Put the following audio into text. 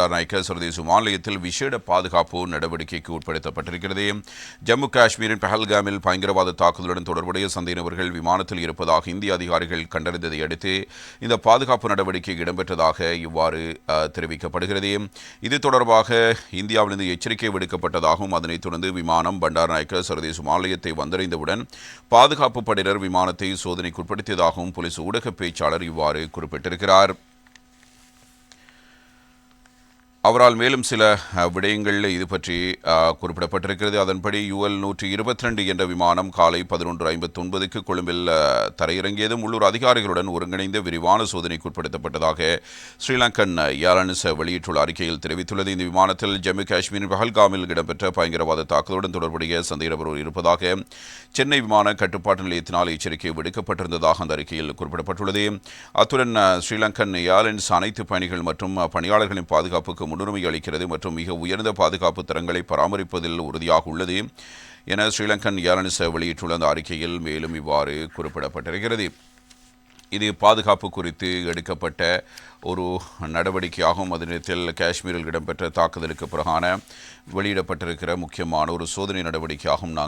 நாயக்க சர்வதேச மாநிலத்தில் விசேட பாதுகாப்பு நடவடிக்கைக்கு உட்படுத்தப்பட்டிருக்கிறது. ஜம்மு காஷ்மீரின் பஹல்காமில் பயங்கரவாத தாக்குதலுடன் தொடர்புடைய சந்தேக நபர்கள் விமானத்தில் இருப்பதாக இந்திய அதிகாரிகள் கண்டறிந்ததை அடுத்து இந்த பாதுகாப்பு நடவடிக்கை இடம்பெற்றதாக இவ்வாறு தெரிவிக்கப்படுகிறது. இது தொடர்பாக இந்தியாவிலிருந்து எச்சரிக்கை விடுக்கப்பட்டதாகவும் அதனைத் தொடர்ந்து விமானம் பண்டார் நாயக்க சர்வதேச மாநிலத்தை வந்தடைந்தவுடன் பாதுகாப்பு படையினர் விமானத்தை சோதனைக்குட்படுத்தியதாகவும் போலீஸ் ஊடக பேச்சாளர் இவ்வாறு குறிப்பிட்டிருக்கிறார். அவரால் மேலும் சில விடயங்களில் விடயங்கள் இது பற்றி குறிப்பிடப்பட்டிருக்கிறது. அதன்படி யுஎல் நூற்றி இருபத்தி ரெண்டு என்ற விமானம் காலை பதினொன்று ஐம்பத்தி ஒன்பதுக்கு கொழும்பில் தரையிறங்கியதும் உள்ளூர் அதிகாரிகளுடன் ஒருங்கிணைந்த விரிவான சோதனைக்கு உட்படுத்தப்பட்டதாக ஸ்ரீலங்கன் ஏர்லைன்ஸ் வெளியிட்டுள்ள அறிக்கையில் தெரிவித்துள்ளது. இந்த விமானத்தில் ஜம்மு காஷ்மீர் பஹல்காமில் இடம்பெற்ற பயங்கரவாத தாக்குதலுடன் தொடர்புடைய சந்தேக நபர் இருப்பதாக சென்னை விமான கட்டுப்பாட்டு நிலையத்தினால் எச்சரிக்கை விடுக்கப்பட்டிருந்ததாக அந்த அறிக்கையில் குறிப்பிடப்பட்டுள்ளது. அத்துடன் ஸ்ரீலங்கன் ஏர்லைன்ஸ் அனைத்து பயணிகள் மற்றும் பணியாளர்களின் பாதுகாப்புக்கு முன்னுரிமை அளிக்கிறது மற்றும் மிக உயர்ந்த பாதுகாப்பு தரங்களை பராமரிப்பதில் உறுதியாக உள்ளது என ஸ்ரீலங்கன் ஏர்லைன்ஸ் வெளியிட்டுள்ள அந்த அறிக்கையில் மேலும் இவ்வாறு குறிப்பிடப்பட்டிருக்கிறது. இது பாதுகாப்பு குறித்து எடுக்கப்பட்ட ஒரு நடவடிக்கையாகும். அதே நேரத்தில் காஷ்மீரில் இடம்பெற்ற தாக்குதலுக்கு பிறகான வெளியிடப்பட்டிருக்கிற முக்கியமான ஒரு சோதனை நடவடிக்கையாகவும் நாங்கள்